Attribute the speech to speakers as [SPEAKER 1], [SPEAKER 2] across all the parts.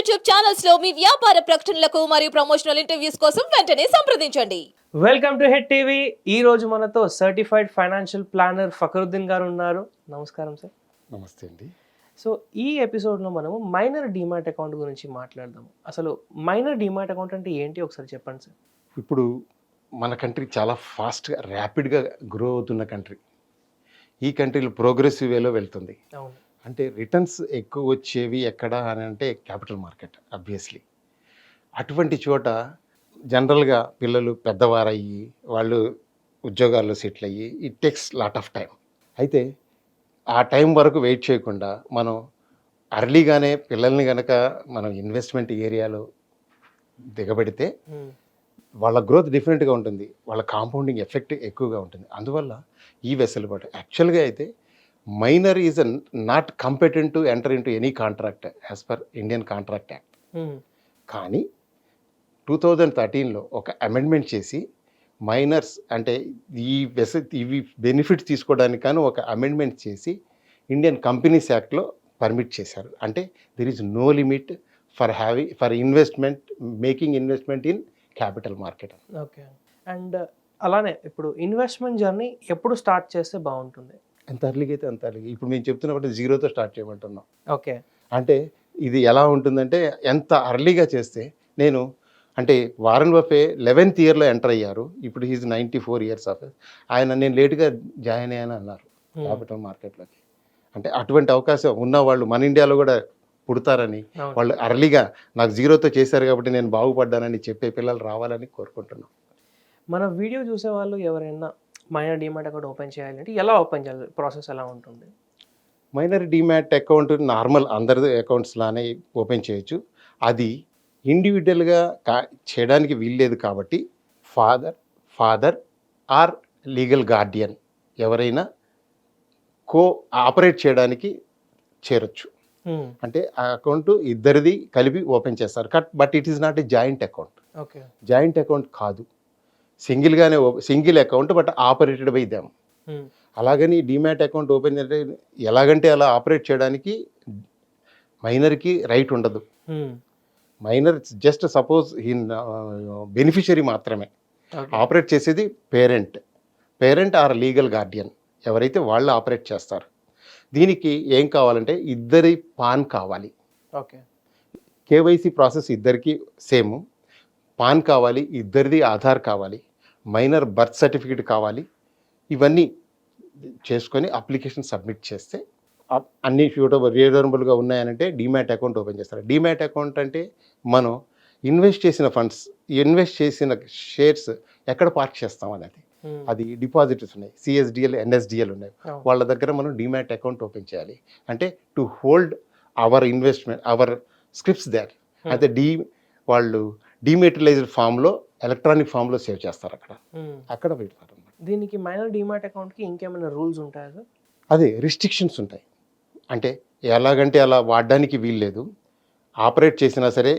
[SPEAKER 1] YouTube ఛానల్స్లో మీ వ్యాపార ప్రకటనలకు మరియు ప్రమోషనల్ ఇంటర్వ్యూస్ కోసం వెంటనే సంప్రదించండి.
[SPEAKER 2] వెల్కమ్ టు హెడ్ టీవీ ఈ రోజు మనతో సర్టిఫైడ్ ఫైనాన్షియల్ ప్లానర్ ఫకరుద్దీన్ గారు ఉన్నారు. నమస్కారం సార్
[SPEAKER 3] నమస్తే అండి.
[SPEAKER 2] సో ఈ ఎపిసోడ్లో మనము మైనర్ డిమాట్ అకౌంట్ గురించి మాట్లాడదాము. అసలు మైనర్ డిమాట్ అకౌంట్ అంటే ఏంటి? ఒకసారి చెప్పండి సార్
[SPEAKER 3] ఇప్పుడు మన కంట్రీ చాలా ఫాస్ట్గా ర్యాపిడ్గా గ్రో అవుతున్న కంట్రీ ఈ కంట్రీలో ప్రోగ్రెసివ్ వేలో వెళ్తుంది.
[SPEAKER 2] అవును.
[SPEAKER 3] అంటే రిటర్న్స్ ఎక్కువ వచ్చేవి ఎక్కడ అని అంటే క్యాపిటల్ మార్కెట్ అబ్వియస్లీ అటువంటి చోట జనరల్గా పిల్లలు పెద్దవారయ్యి వాళ్ళు ఉద్యోగాల్లో సెటిల్ అయ్యి it takes lot of time అయితే ఆ టైం వరకు వెయిట్ చేయకుండా మనం అర్లీగానే పిల్లల్ని కనుక మనం ఇన్వెస్ట్మెంట్ ఏరియాలో దిగబెడితే వాళ్ళ గ్రోత్ డిఫరెంట్గా ఉంటుంది. వాళ్ళ కాంపౌండింగ్ ఎఫెక్ట్ ఎక్కువగా ఉంటుంది. అందువల్ల ఈ వెసులుబాటు. యాక్చువల్గా అయితే minor is not competent to enter into any contract as per Indian contract act.
[SPEAKER 2] Um,
[SPEAKER 3] కానీ టూ థౌజండ్ థర్టీన్లో ఒక అమెండ్మెంట్ చేసి మైనర్స్ అంటే ఈ వెస ఇవి బెనిఫిట్స్ తీసుకోవడానికి కానీ ఒక అమెండ్మెంట్ చేసి ఇండియన్ కంపెనీస్ యాక్ట్లో పర్మిట్ చేశారు. అంటే there is no limit for having for investment making investment in capital market
[SPEAKER 2] okay and అలానే ఇప్పుడు ఇన్వెస్ట్మెంట్ జర్నీ ఎప్పుడు స్టార్ట్ చేస్తే బాగుంటుంది?
[SPEAKER 3] ఎంత అర్లీగా అయితే అంత అర్లీగా ఇప్పుడు మేము చెప్తున్నప్పుడు జీరోతో స్టార్ట్ చేయమంటున్నాం.
[SPEAKER 2] ఓకే.
[SPEAKER 3] అంటే ఇది ఎలా ఉంటుందంటే ఎంత అర్లీగా చేస్తే నేను అంటే వారన్ బఫే లెవెన్త్ ఇయర్లో ఎంటర్ అయ్యారు. ఇప్పుడు he's ninety four years of ఆయన నేను లేట్గా జాయిన్ అయ్యాను అన్నారు. క్యాపిటల్ మార్కెట్లోకి అంటే అటువంటి అవకాశం ఉన్న వాళ్ళు మన ఇండియాలో కూడా పుడతారని. వాళ్ళు అర్లీగా నాకు జీరోతో చేశారు కాబట్టి నేను బాగుపడ్డానని చెప్పే పిల్లలు రావాలని కోరుకుంటున్నాం.
[SPEAKER 2] మన వీడియో చూసే వాళ్ళు ఎవరైనా మైనర్ డిమాట్ అకౌంట్ ఓపెన్ చేయాలంటే ఎలా ఓపెన్ చేయాలి? ప్రాసెస్ ఎలా ఉంటుంది?
[SPEAKER 3] మైనర్ డిమాట్ అకౌంట్ నార్మల్ అందరి అకౌంట్స్ లానే ఓపెన్ చేయొచ్చు. అది ఇండివిజువల్గా కా చేయడానికి వీల్లేదు కాబట్టి father father or legal guardian ఎవరైనా కో ఆపరేట్ చేయడానికి చేరొచ్చు. అంటే ఆ అకౌంట్ ఇద్దరిది కలిపి ఓపెన్ చేస్తారు. Cut but it is not a joint account.
[SPEAKER 2] Okay.
[SPEAKER 3] Joint account కాదు. సింగిల్గానే single account but operated by them. అలాగని డిమాట్ అకౌంట్ ఓపెన్ చేస్తే ఎలాగంటే అలా ఆపరేట్ చేయడానికి మైనర్కి రైట్ ఉండదు. మైనర్ జస్ట్ సపోజ్ ఈ బెనిఫిషరీ మాత్రమే. ఆపరేట్ చేసేది parent. Parent or legal guardian. ఎవరైతే వాళ్ళు ఆపరేట్ చేస్తారు. దీనికి ఏం కావాలంటే ఇద్దరి పాన్ కావాలి.
[SPEAKER 2] ఓకే.
[SPEAKER 3] కేవైసీ ప్రాసెస్ ఇద్దరికి సేమ్. పాన్ కావాలి ఇద్దరిది ఆధార్ కావాలి. మైనర్ బర్త్ సర్టిఫికేట్ కావాలి. ఇవన్నీ చేసుకొని అప్లికేషన్ సబ్మిట్ చేస్తే అన్ని సూటబుల్ రీజనబుల్గా ఉన్నాయనంటే డిమాట్ అకౌంట్ ఓపెన్ చేస్తారు. డిమాట్ అకౌంట్ అంటే మనం ఇన్వెస్ట్ చేసిన ఫండ్స్ ఇన్వెస్ట్ చేసిన షేర్స్ ఎక్కడ పార్క్ చేస్తాం అనేది. అది డిపాజిట్స్ ఉన్నాయి సిఎస్డిఎల్ ఎన్ఎస్డిఎల్ ఉన్నాయి. వాళ్ళ దగ్గర మనం డిమాట్ అకౌంట్ ఓపెన్ చేయాలి. అంటే to hold our investment our scripts there.
[SPEAKER 2] Hmm.
[SPEAKER 3] అయితే డీ వాళ్ళు డిమెటలైజ్డ్ ఫామ్లో ఎలక్ట్రానిక్ ఫామ్లో సేవ్ చేస్తారు అక్కడ. అక్కడ పెడతారు
[SPEAKER 2] దీనికి మైనర్ డిమాట్ అకౌంట్కి ఇంకేమైనా రూల్స్ ఉంటాయా సార్?
[SPEAKER 3] అదే రిస్ట్రిక్షన్స్ ఉంటాయి. అంటే ఎలాగంటే అలా వాడడానికి వీల్లేదు. ఆపరేట్ చేసినా సరే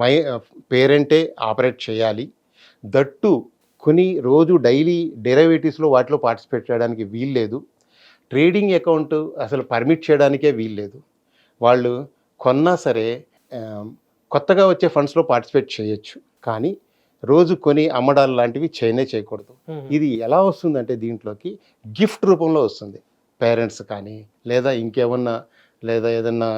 [SPEAKER 3] మై పేరెంటే ఆపరేట్ చేయాలి. దట్టు కొన్ని రోజు డైలీ డెరివేటివ్స్లో వాటిలో పార్టిసిపేట్ చేయడానికి వీల్లేదు. ట్రేడింగ్ అకౌంట్ అసలు పర్మిట్ చేయడానికే వీల్లేదు. వాళ్ళు కొన్నా సరే కొత్తగా వచ్చే ఫండ్స్లో పార్టిసిపేట్ చేయొచ్చు. కానీ రోజు కొని అమ్మడాలు లాంటివి చేయనే చేయకూడదు. ఇది ఎలా వస్తుందంటే దీంట్లోకి గిఫ్ట్ రూపంలో వస్తుంది. పేరెంట్స్ కానీ లేదా ఇంకేమన్నా లేదా ఏదన్నా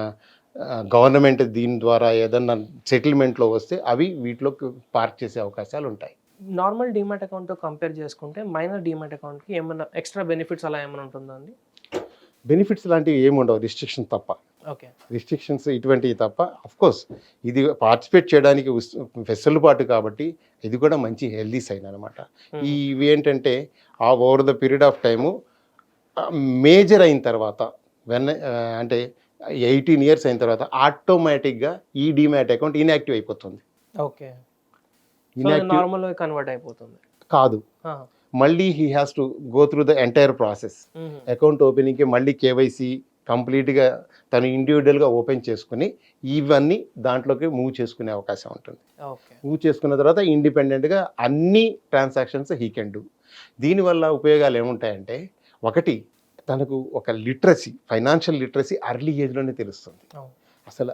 [SPEAKER 3] గవర్నమెంట్ దీని ద్వారా ఏదన్నా సెటిల్మెంట్లో వస్తే అవి వీటిలోకి పార్క్ చేసే అవకాశాలు ఉంటాయి.
[SPEAKER 2] నార్మల్ డిమాట్ అకౌంట్తో కంపేర్ చేసుకుంటే మైనర్ డిమాట్ అకౌంట్కి ఏమైనా ఎక్స్ట్రా బెనిఫిట్స్ అలా ఏమైనా ఉంటుందా అండి?
[SPEAKER 3] బెనిఫిట్స్ లాంటివి ఏమి ఉండవు రిస్ట్రిక్షన్ తప్ప. రిస్ట్రిక్షన్స్ ఇటువంటివి తప్ప కోర్స్ ఇది పార్టిసిపేట్ చేయడానికి వెసులుబాటు కాబట్టి ఇది కూడా మంచి హెల్దీ సైన్ అనమాట. ఈ ఇవి ఏంటంటే ఆ over the period of time major అయిన తర్వాత వెన్ అంటే ఎయిటీన్ ఇయర్స్ అయిన తర్వాత ఆటోమేటిక్గా ఈ డిమాట్ అకౌంట్ ఇన్యాక్టివ్ అయిపోతుంది.
[SPEAKER 2] ఓకే.
[SPEAKER 3] ఇన్యాక్టివ్
[SPEAKER 2] నార్మల్ కన్వర్ట్ అయిపోతుంది.
[SPEAKER 3] కాదు. మళ్ళీ he has to go through the entire process account ఓపెనింగ్కి మళ్ళీ కేవైసీ కంప్లీట్గా తను ఇండివిజువల్గా ఓపెన్ చేసుకుని ఇవన్నీ దాంట్లోకి మూవ్ చేసుకునే అవకాశం ఉంటుంది. మూవ్ చేసుకున్న తర్వాత ఇండిపెండెంట్గా అన్ని ట్రాన్సాక్షన్స్ హీ కెన్ డూ. దీనివల్ల ఉపయోగాలు ఏముంటాయంటే ఒకటి తనకు ఒక లిటరసీ ఫైనాన్షియల్ లిటరసీ అర్లీ ఏజ్లోనే తెలుస్తుంది. అసలు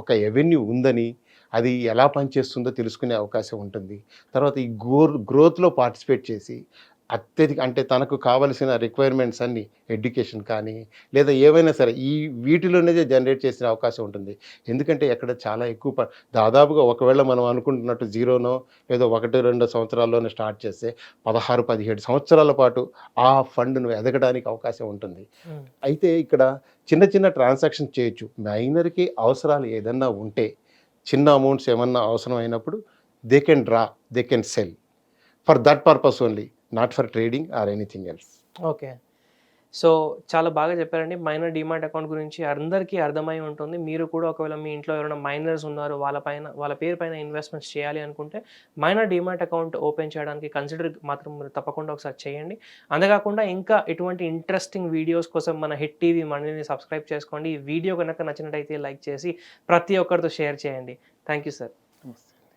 [SPEAKER 3] ఒక ఎవెన్యూ ఉందని అది ఎలా పనిచేస్తుందో తెలుసుకునే అవకాశం ఉంటుంది. తర్వాత ఈ గ్రో గ్రోత్లో పార్టిసిపేట్ చేసి అత్యధిక అంటే తనకు కావలసిన రిక్వైర్మెంట్స్ అన్ని ఎడ్యుకేషన్ కానీ లేదా ఏవైనా సరే ఈ వీటిలోనే జనరేట్ చేసిన అవకాశం ఉంటుంది. ఎందుకంటే ఎక్కడ చాలా ఎక్కువ దాదాపుగా ఒకవేళ మనం అనుకుంటున్నట్టు జీరోనో ఏదో ఒకటి రెండు సంవత్సరాల్లోనే స్టార్ట్ చేస్తే పదహారు పదిహేడు సంవత్సరాల పాటు ఆ ఫండ్ను ఎదగడానికి అవకాశం ఉంటుంది. అయితే ఇక్కడ చిన్న చిన్న ట్రాన్సాక్షన్ చేయొచ్చు. మైనర్కి అవసరాలు ఏదన్నా ఉంటే చిన్న అమౌంట్స్ ఏమన్నా అవసరం అయినప్పుడు they can draw they can sell for that purpose only not for trading or anything else
[SPEAKER 2] okay so చాలా బాగా చెప్పారండి. మైనర్ డిమాట్ అకౌంట్ గురించి అందరికీ అర్థమై ఉంటుంది. మీరు కూడా ఒకవేళ మీ ఇంట్లో ఎవరైనా మైనర్స్ ఉన్నారు వాళ్ళ పైన వాళ్ళ పేరు పైన ఇన్వెస్ట్మెంట్స్ చేయాలి అనుకుంటే మైనర్ డిమాట్ అకౌంట్ ఓపెన్ చేయడానికి కన్సిడర్ మాత్రం మీరు తప్పకుండా ఒకసారి చేయండి. అంతేకాకుండా ఇంకా ఇటువంటి ఇంట్రెస్టింగ్ వీడియోస్ కోసం మన హిట్ టీవీ మనీని సబ్స్క్రైబ్ చేసుకోండి. ఈ వీడియో కనుక నచ్చినట్టయితే లైక్ చేసి ప్రతి ఒక్కరితో షేర్ చేయండి. Thank you sir